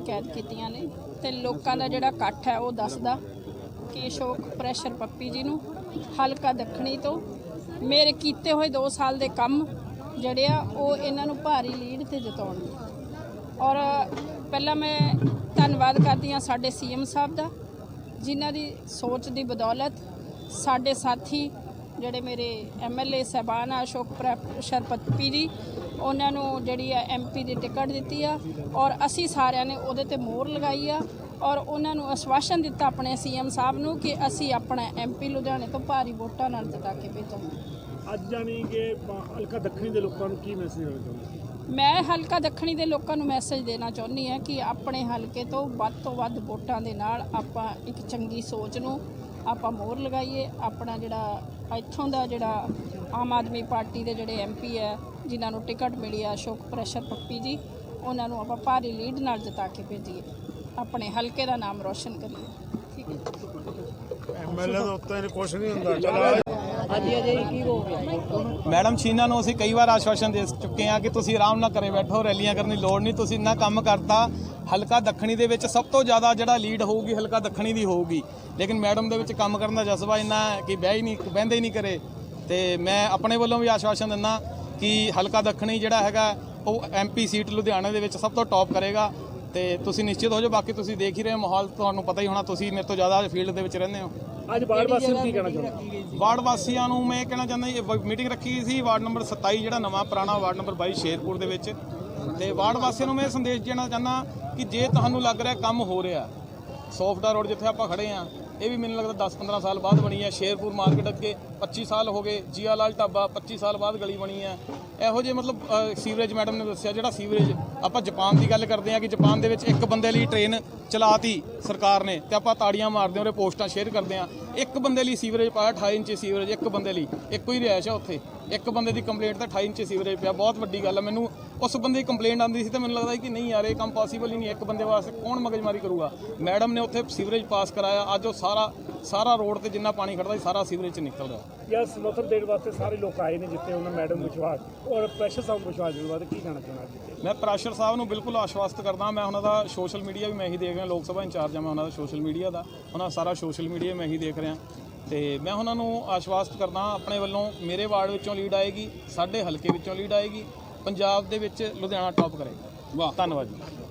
ਸਾਡੇ ਕੈਦ ਕੀਤੀਆਂ ਨੇ ਤੇ ਲੋਕਾਂ ਦਾ ਜਿਹੜਾ ਇਕੱਠ ਹੈ ਉਹ ਦੱਸਦਾ ਕਿ ਅਸ਼ੋਕ ਪ੍ਰੈਸ਼ਰ ਪੱਪੀ ਜੀ ਨੂੰ ਹਲਕਾ ਦੱਖਣੀ ਤੋਂ ਮੇਰੇ ਕੀਤੇ ਹੋਏ 2 ਸਾਲ ਦੇ ਕੰਮ ਜਿਹੜੇ ਆ ਉਹ ਇਹਨਾਂ ਨੂੰ ਭਾਰੀ ਲੀਡ ਤੇ ਜਿਤਾਉਣਗੇ ਔਰ ਪਹਿਲਾਂ ਮੈਂ ਧੰਨਵਾਦ ਕਰਦੀ ਹਾਂ ਸਾਡੇ ਸੀਐਮ ਸਾਹਿਬ ਦਾ, ਜਿਨ੍ਹਾਂ ਦੀ ਸੋਚ ਦੀ ਬਦੌਲਤ ਸਾਡੇ ਸਾਥੀ ਜਿਹੜੇ ਮੇਰੇ ਐਮਐਲਏ ਸਹਿਬਾਨ ਆ ਅਸ਼ੋਕ ਪ੍ਰ- ਸ਼ਰਪਤਪੀ ਜੀ ਉਹਨਾਂ ਨੂੰ ਜਿਹੜੀ ਆ ਐਮਪੀ ਦੀ ਟਿਕਟ ਦਿੱਤੀ ਆ ਔਰ ਅਸੀਂ ਸਾਰਿਆਂ ਨੇ ਉਹਦੇ ਤੇ ਮੋਹਰ ਲਗਾਈ ਆ ਔਰ ਉਹਨਾਂ ਨੂੰ ਆਸ਼ਵਾਸਨ ਦਿੱਤਾ ਆਪਣੇ ਸੀਐਮ ਸਾਹਿਬ ਨੂੰ ਕਿ ਅਸੀਂ ਆਪਣਾ ਐਮਪੀ ਲੁਧਿਆਣੇ ਤੋਂ ਭਾਰੀ ਵੋਟਾਂ ਨਾਲ ਜਿਤਾ ਕੇ ਭੇਜਾਂਗੇ ਅੱਜ ਜਾਣੀ ਕਿ ਹਲਕਾ ਦੱਖਣੀ ਦੇ ਲੋਕਾਂ ਨੂੰ ਕੀ ਮੈਸੇਜ ਦੇਣਾ ਚਾਹੁੰਦੇ ਮੈਂ ਹਲਕਾ ਦੱਖਣੀ ਦੇ ਲੋਕਾਂ ਨੂੰ ਮੈਸੇਜ ਦੇਣਾ ਚਾਹੁੰਦੀ ਹਾਂ ਕਿ ਆਪਣੇ ਹਲਕੇ ਤੋਂ ਵੱਧ ਤੋਂ ਵੱਧ ਵੋਟਾਂ ਦੇ ਨਾਲ ਆਪਾਂ ਇੱਕ ਚੰਗੀ ਸੋਚ ਨੂੰ ਆਪਾਂ ਮੋਹਰ ਲਗਾਈਏ, ਆਪਣਾ ਜਿਹੜਾ ਇੱਥੋਂ ਦਾ ਜਿਹੜਾ ਆਮ ਆਦਮੀ ਪਾਰਟੀ ਦੇ ਜਿਹੜੇ ਐਮਪੀ ਹੈ, ਜਿਨ੍ਹਾਂ ਨੂੰ ਟਿਕਟ ਮਿਲੀ ਆ ਅਸ਼ੋਕ ਪ੍ਰੈਸ਼ਰ ਪੱਪੀ ਜੀ, ਉਹਨਾਂ ਨੂੰ ਆਪਾਂ ਭਾਰੀ ਲੀਡ ਨਾਲ ਜਿਤਾ ਕੇ ਭੇਜੀਏ। ਆਪਣੇ ਹਲਕੇ ਦਾ ਨਾਮ ਰੋਸ਼ਨ ਕਰੀਏ। ਠੀਕ ਹੈ। ਐਮਐਲਏ ਦੇ ਉੱਤੇ ਕੁਝ ਨਹੀਂ ਹੁੰਦਾ। ਚਲੋ। ਮੈਡਮ, ਸ਼ੀਨਾ ਨੂੰ ਅਸੀਂ ਕਈ ਵਾਰ ਆਸ਼ਵਾਸਨ ਦੇ ਚੁੱਕੇ ਹਾਂ ਕਿ ਤੁਸੀਂ ਆਰਾਮ ਨਾਲ ਘਰੇ ਬੈਠੋ, ਰੈਲੀਆਂ ਕਰਨ ਦੀ ਲੋੜ ਨਹੀਂ, ਤੁਸੀਂ ਇੰਨਾ ਕੰਮ ਕਰਤਾ, ਹਲਕਾ ਦੱਖਣੀ ਦੇ ਵਿੱਚ ਸਭ ਤੋਂ ਜ਼ਿਆਦਾ ਜਿਹੜਾ ਲੀਡ ਹੋਊਗੀ, ਹਲਕਾ ਦੱਖਣੀ ਦੀ ਹੋਊਗੀ। ਲੇਕਿਨ ਮੈਡਮ ਦੇ ਵਿੱਚ ਕੰਮ ਕਰਨ ਦਾ ਜਜ਼ਬਾ ਇੰਨਾ ਕਿ ਬਹਿ ਹੀ ਨਹੀਂ, ਬਹਿੰਦੇ ਹੀ ਨਹੀਂ ਕਰੇ ਤੇ ਮੈਂ ਆਪਣੇ ਵੱਲੋਂ ਵੀ ਆਸ਼ਵਾਸਨ ਦਿੰਦਾ ਕਿ ਹਲਕਾ ਦੱਖਣੀ ਜਿਹੜਾ ਹੈਗਾ, ਉਹ ਐਮਪੀ ਸੀਟ ਲੁਧਿਆਣਾ ਦੇ ਵਿੱਚ ਸਭ ਤੋਂ ਟੌਪ ਕਰੇਗਾ। ਤੇ ਤੁਸੀਂ ਨਿਸ਼ਚਿਤ ਹੋ ਜਾਓ ਬਾਕੀ ਤੁਸੀਂ ਦੇਖ ਹੀ ਰਹੇ ਹੋ ਮਾਹੌਲ ਤੁਹਾਨੂੰ ਪਤਾ ਹੀ ਹੋਣਾ ਤੁਸੀਂ ਮੇਰੇ ਤੋਂ ਜ਼ਿਆਦਾ ਫੀਲਡ ਦੇ ਵਿੱਚ ਰਹਿੰਦੇ ਹੋ। ਅੱਜ ਬਾੜ ਵਾਸੀ ਨੂੰ ਕੀ ਕਹਿਣਾ ਚਾਹੁੰਦੇ ਵਾਰਡ ਵਾਸੀਆਂ ਨੂੰ ਮੈਂ ਇਹ ਕਹਿਣਾ ਚਾਹੁੰਦਾ ਜੀ ਮੀਟਿੰਗ ਰੱਖੀ ਗਈ ਸੀ ਵਾਰਡ ਨੰਬਰ 27 ਜਿਹੜਾ ਨਵਾਂ ਪੁਰਾਣਾ ਵਾਰਡ ਨੰਬਰ 22 ਸ਼ੇਰਪੁਰ ਦੇ ਵਿੱਚ। ਤੇ ਵਾਰਡ ਵਾਸੀਆਂ ਨੂੰ ਮੈਂ ਇਹ ਸੰਦੇਸ਼ ਦੇਣਾ ਚਾਹੁੰਦਾ ਕਿ ਜੇ ਤੁਹਾਨੂੰ ਲੱਗ ਰਿਹਾ ਕੰਮ ਹੋ ਰਿਹਾ ਸੋਫਟਾ ਰੋਡ ਜਿੱਥੇ ਆਪਾਂ ਖੜੇ ਆ, ਇਹ ਵੀ ਮੈਨੂੰ ਲੱਗਦਾ 10-15 ਸਾਲ ਬਾਅਦ ਬਣੀ ਹੈ। ਸ਼ੇਰਪੁਰ ਮਾਰਕੀਟ ਅੱਗੇ 25 ਸਾਲ ਹੋ ਗਏ, ਜੀਆ ਲਾਲ ਢਾਬਾ 25 ਸਾਲ ਬਾਅਦ ਗਲੀ ਬਣੀ ਹੈ। ਇਹੋ ਜਿਹੇ ਮਤਲਬ ਸੀਵਰੇਜ ਮੈਡਮ ਨੇ ਦੱਸਿਆ ਜਿਹੜਾ ਸੀਵਰੇਜ ਆਪਾਂ ਜਾਪਾਨ ਦੀ ਗੱਲ ਕਰਦੇ ਆ ਕਿ ਜਾਪਾਨ ਦੇ ਵਿੱਚ ਇੱਕ ਬੰਦੇ ਲਈ ਟ੍ਰੇਨ ਚਲਾਤੀ ਸਰਕਾਰ ਨੇ ਤੇ ਆਪਾਂ ਤਾੜੀਆਂ ਮਾਰਦੇ ਹਾਂ ਉਹਦੇ ਪੋਸਟਾਂ ਸ਼ੇਅਰ ਕਰਦੇ ਆ। ਇੱਕ ਬੰਦੇ ਲਈ ਸੀਵਰੇਜ ਪਾਇਆ 28 ਇੰਚ ਸੀਵਰੇਜ, ਇੱਕ ਬੰਦੇ ਲਈ। ਇੱਕੋ ਹੀ ਰਿਹਾਇਸ਼ ਆ ਉੱਥੇ। ਇੱਕ ਬੰਦੇ ਦੀ ਕੰਪਲੇਂਟ ਤਾਂ 28 ਇੰਚ ਸੀਵਰੇਜ ਪਿਆ, ਬਹੁਤ ਵੱਡੀ ਗੱਲ ਆ ਮੈਨੂੰ ਉਸ ਬੰਦੇ ਦੀ ਕੰਪਲੇਂਟ ਆਉਂਦੀ ਸੀ ਤੇ ਮੈਨੂੰ ਲੱਗਦਾ ਕਿ ਨਹੀਂ ਯਾਰ ਇਹ ਕੰਮ ਪੋਸੀਬਲ ਹੀ ਨਹੀਂ ਇੱਕ ਬੰਦੇ ਵਾਸਤੇ ਕੌਣ ਮਗਜਮਾਰੀ ਕਰੂਗਾ? ਮੈਡਮ ਨੇ ਉੱਥੇ ਸੀਵਰੇਜ ਪਾਸ ਕਰਾਇਆ ਅੱਜ ਉਹ ਸਾਰਾ ਸਾਰਾ ਰੋਡ ਤੇ ਜਿੰਨਾ ਪਾਣੀ ਖੜਦਾ ਸੀ ਸਾਰਾ ਸੀਵਰੇਜ ਚ ਨਿਕਲ ਰਿਹਾ ਯਾ ਸਮਰਥਨ ਦੇਣ ਵਾਸਤੇ ਸਾਰੇ ਲੋਕ ਆਏ ਨੇ ਜਿੱਥੇ ਉਹਨਾਂ ਮੈਡਮ ਵਿਸ਼ਵਾਸ ਔਰ ਪ੍ਰੈਸ਼ਰ ਸਾਹਿਬ ਵਿਸ਼ਵਾਸ ਦੇ ਬਾਅਦ ਕੀ ਕਹਿਣਾ ਚਾਹੁੰਦਾ ਮੈਂ ਪ੍ਰਾਸ਼ਰ ਸਾਹਿਬ ਨੂੰ ਬਿਲਕੁਲ ਆਸ਼ਵਸਤ ਕਰਦਾ ਮੈਂ ਉਹਨਾਂ ਦਾ ਸੋਸ਼ਲ ਮੀਡੀਆ ਵੀ ਮੈਂ ਹੀ ਦੇਖ ਰਿਹਾ ਲੋਕ ਸਭਾ ਇੰਚਾਰਜ ਆ ਮੈਂ ਉਹਨਾਂ ਦਾ ਸੋਸ਼ਲ ਮੀਡੀਆ ਦਾ ਉਹਨਾਂ ਦਾ ਸਾਰਾ ਸੋਸ਼ਲ ਮੀਡੀਆ ਮੈਂ ਹੀ ਦੇਖ ਰਿਹਾ। ਤੇ ਮੈਂ ਉਹਨਾਂ ਨੂੰ ਆਸ਼ਵਸਤ ਕਰਦਾ ਆਪਣੇ ਵੱਲੋਂ ਮੇਰੇ ਵਾਰਡ ਵਿੱਚੋਂ ਲੀਡ ਆਏਗੀ ਸਾਡੇ ਹਲਕੇ ਵਿੱਚੋਂ ਲੀਡ ਆਏਗੀ ਪੰਜਾਬ ਦੇ ਵਿੱਚ ਲੁਧਿਆਣਾ ਟੌਪ ਕਰੇਗਾ। ਵਾਹ। ਧੰਨਵਾਦ ਜੀ।